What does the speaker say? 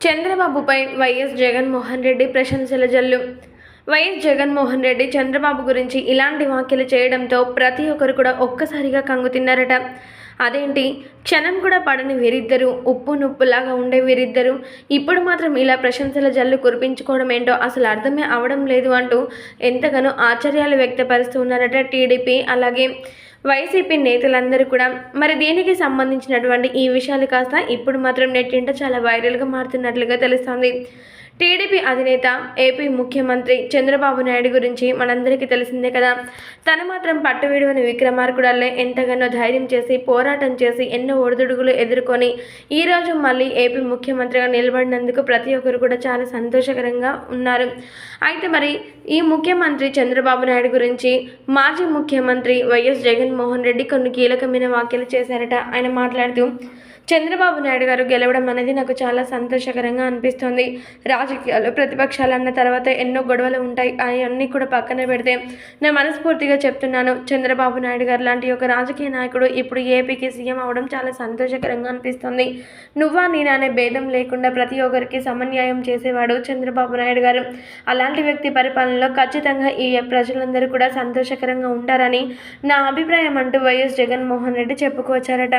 చంద్రబాబుపై వైఎస్ జగన్మోహన్ రెడ్డి ప్రశంసల జల్లు. వైఎస్ జగన్మోహన్ రెడ్డి చంద్రబాబు గురించి ఇలాంటి వ్యాఖ్యలు చేయడంతో ప్రతి ఒక్కరు కూడా ఒక్కసారిగా కంగుతిన్నారట అదేంటి? క్షణం కూడా పడని వీరిద్దరూ ఉప్పు నుప్పులాగా ఉండే వీరిద్దరూ ఇప్పుడు మాత్రం ఇలా ప్రశంసల జల్లు కురిపించుకోవడం ఏంటో అసలు అర్థమే అవడం లేదు అంటూ ఎంతగానో ఆశ్చర్యాలు వ్యక్తపరుస్తూ ఉన్నారట టీడీపీ. అలాగే వైసీపీ నేతలందరూ కూడా మరి దీనికి సంబంధించినటువంటి ఈ విషయాలు కాస్త ఇప్పుడు మాత్రం నెట్టింట చాలా వైరల్గా మారుతున్నట్లుగా తెలుస్తోంది. టీడీపీ అధినేత ఏపీ ముఖ్యమంత్రి చంద్రబాబు నాయుడు గురించి మనందరికీ తెలిసిందే కదా. తను మాత్రం పట్టు విడువని విక్రమార్కుడల్లే ఎంతగానో ధైర్యం చేసి పోరాటం చేసి ఎన్నో ఒడిదుడుగులు ఎదుర్కొని ఈరోజు మళ్ళీ ఏపీ ముఖ్యమంత్రిగా నిలబడినందుకు ప్రతి ఒక్కరు కూడా చాలా సంతోషకరంగా ఉన్నారు. అయితే మరి ఈ ముఖ్యమంత్రి చంద్రబాబు నాయుడు గురించి మాజీ ముఖ్యమంత్రి వైఎస్ జగన్మోహన్ రెడ్డి కొన్ని కీలకమైన వ్యాఖ్యలు చేశారట ఆయన మాట్లాడుతూ చంద్రబాబు నాయుడు గారు గెలవడం అనేది నాకు చాలా సంతోషకరంగా అనిపిస్తుంది. రాజకీయాలు ప్రతిపక్షాలు అన్న తర్వాత ఎన్నో గొడవలు ఉంటాయి. అవన్నీ కూడా పక్కన పెడితే నేను మనస్ఫూర్తిగా చెప్తున్నాను. చంద్రబాబు నాయుడు గారు లాంటి ఒక రాజకీయ నాయకుడు ఇప్పుడు ఏపీకి సీఎం అవడం చాలా సంతోషకరంగా అనిపిస్తుంది. నువ్వా నేను అనే భేదం లేకుండా ప్రతి ఒక్కరికి సమన్యాయం చేసేవాడు చంద్రబాబు నాయుడు గారు. అలాంటి వ్యక్తి పరిపాలనలో ఖచ్చితంగా ఈ ప్రజలందరూ కూడా సంతోషకరంగా ఉంటారని నా అభిప్రాయం అంటూ వైఎస్ జగన్మోహన్ రెడ్డి చెప్పుకొచ్చారట.